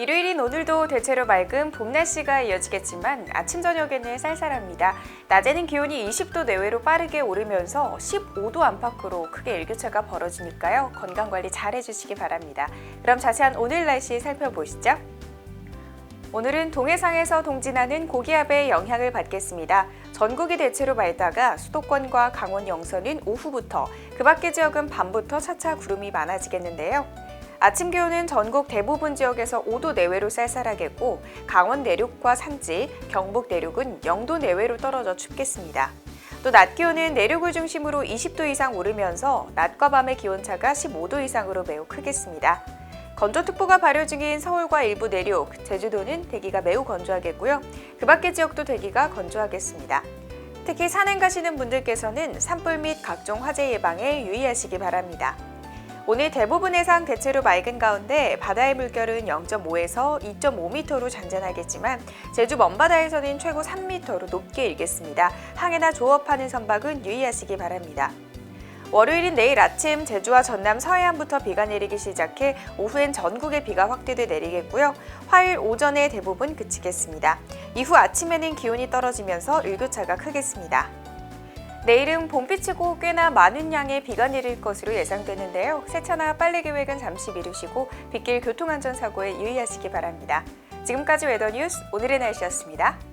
일요일인 오늘도 대체로 맑은 봄 날씨가 이어지겠지만 아침 저녁에는 쌀쌀합니다. 낮에는 기온이 20도 내외로 빠르게 오르면서 15도 안팎으로 크게 일교차가 벌어지니까요. 건강 관리 잘 해주시기 바랍니다. 그럼 자세한 오늘 날씨 살펴보시죠. 오늘은 동해상에서 동진하는 고기압의 영향을 받겠습니다. 전국이 대체로 맑다가 수도권과 강원 영서는 오후부터 그 밖의 지역은 밤부터 차차 구름이 많아지겠는데요. 아침 기온은 전국 대부분 지역에서 5도 내외로 쌀쌀하겠고 강원 내륙과 산지, 경북 내륙은 0도 내외로 떨어져 춥겠습니다. 또 낮 기온은 내륙을 중심으로 20도 이상 오르면서 낮과 밤의 기온차가 15도 이상으로 매우 크겠습니다. 건조특보가 발효 중인 서울과 일부 내륙, 제주도는 대기가 매우 건조하겠고요. 그 밖의 지역도 대기가 건조하겠습니다. 특히 산행 가시는 분들께서는 산불 및 각종 화재 예방에 유의하시기 바랍니다. 오늘 대부분 해상 대체로 맑은 가운데 바다의 물결은 0.5에서 2.5m로 잔잔하겠지만 제주 먼바다에서는 최고 3m로 높게 일겠습니다. 항해나 조업하는 선박은 유의하시기 바랍니다. 월요일인 내일 아침 제주와 전남 서해안부터 비가 내리기 시작해 오후엔 전국에 비가 확대돼 내리겠고요. 화요일 오전에 대부분 그치겠습니다. 이후 아침에는 기온이 떨어지면서 일교차가 크겠습니다. 내일은 봄비치고 꽤나 많은 양의 비가 내릴 것으로 예상되는데요. 세차나 빨래 계획은 잠시 미루시고 빗길 교통안전사고에 유의하시기 바랍니다. 지금까지 웨더뉴스 오늘의 날씨였습니다.